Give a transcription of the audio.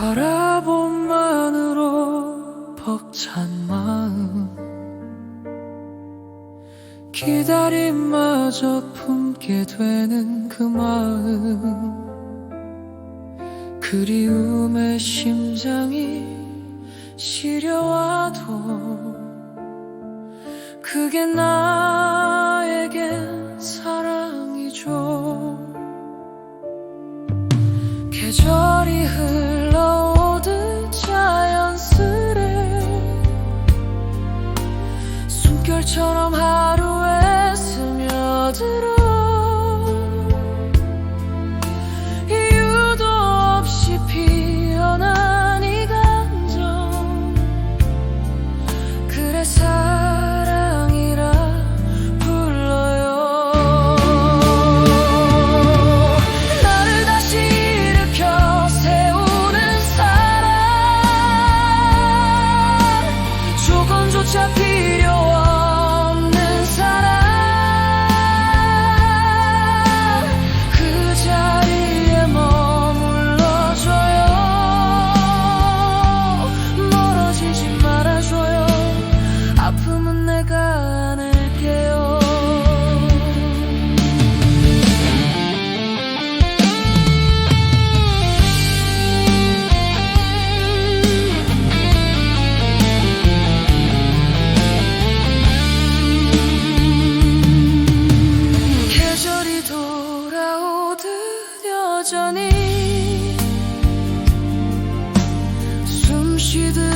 바라봄만으로 벅찬 마음. 기다림마저 품게 되는 그 마음. 그리움에 심장이 시려와도 그게 나에게 사랑이죠. 계절 children how shiver